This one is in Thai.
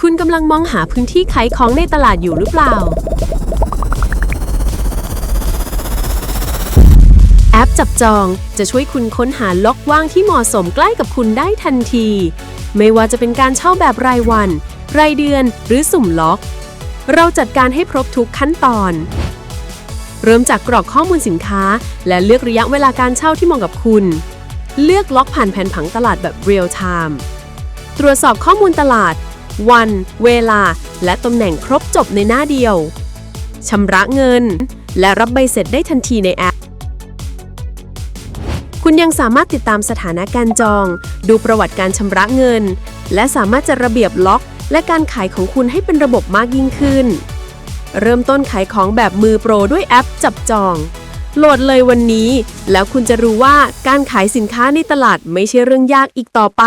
คุณกำลังมองหาพื้นที่ขายของในตลาดอยู่หรือเปล่า แอปจับจองจะช่วยคุณค้นหาล็อกว่างที่เหมาะสมใกล้กับคุณได้ทันที ไม่ว่าจะเป็นการเช่าแบบรายวัน รายเดือนหรือสุ่มล็อก เราจัดการให้ครบทุกขั้นตอน เริ่มจากกรอกข้อมูลสินค้า และเลือกระยะเวลาการเช่าที่เหมาะกับคุณ เลือกล็อกผ่านแผนผังตลาดแบบ real time ตรวจสอบข้อมูลตลาด วัน เวลา และตำแหน่งครบจบในหน้าเดียวชำระเงิน และรับใบเสร็จได้ทันทีในแอป คุณยังสามารถติดตามสถานะการจอง ดูประวัติการชำระเงิน และสามารถจัดระเบียบล็อก และการขายของคุณให้เป็นระบบมากยิ่งขึ้น เริ่มต้นขายของแบบมือโปรด้วยแอปจับจอง โหลดเลยวันนี้ แล้วคุณจะรู้ว่าการขายสินค้าในตลาดไม่ใช่เรื่องยากอีกต่อไป